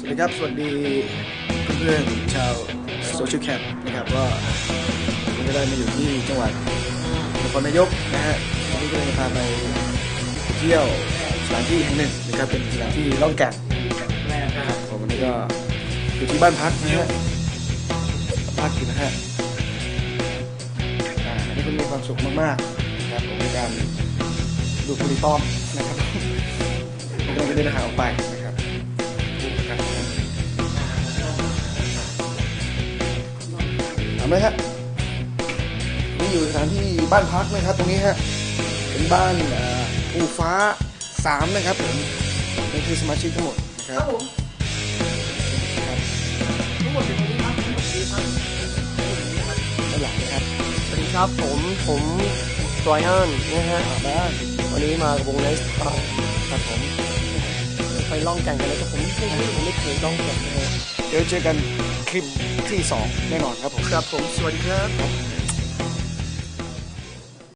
สวัสดีครับ สวัสดีเพื่อนๆชาวโซเชียลแคมป์นะครับก็วันนี้ก็ได้มาอยู่ที่จังหวัดนครนายกนะฮะวันนี้ก็เลยจะพาไปเที่ยวสถานที่แห่งหนึ่งนะครับเป็นสถานที่ล่องแก่งนะครับผมวันนี้ก็อยู่ที่บ้านพักนะฮะพักอยู่นะฮะอ่าอันนี้คุณมีความสุขมากๆนะครับผมในการดูคุริต้อมนะครับไม่ต้เดินหาออกไป ทำไหมฮะนี่อยู่สถานที่บ้านพักนะครับ ตรงนี้ฮะเป็นบ้านเอ่อภูฟ้าสามนะครับผมนี่คือสมาชิกทั้งหมดนะคครัรับบผมครับทั้งหมดเป็นตรงนี้ครับทั้งหมดนี้ครับด้านหลังนะครับสวัสดีครับผมผมรอยอันนะฮะอ่าบ้านวันนี้มากับวงไนส์ครับครับผมไปล่องแก่งกันเลยแต่ผมไม่ไม่ผมไม่เคยล่องแก่งเลยเดี๋ยวเจอกัน คลิปที่สองแน่นอนครับผม ครับผม สวัสดีครับ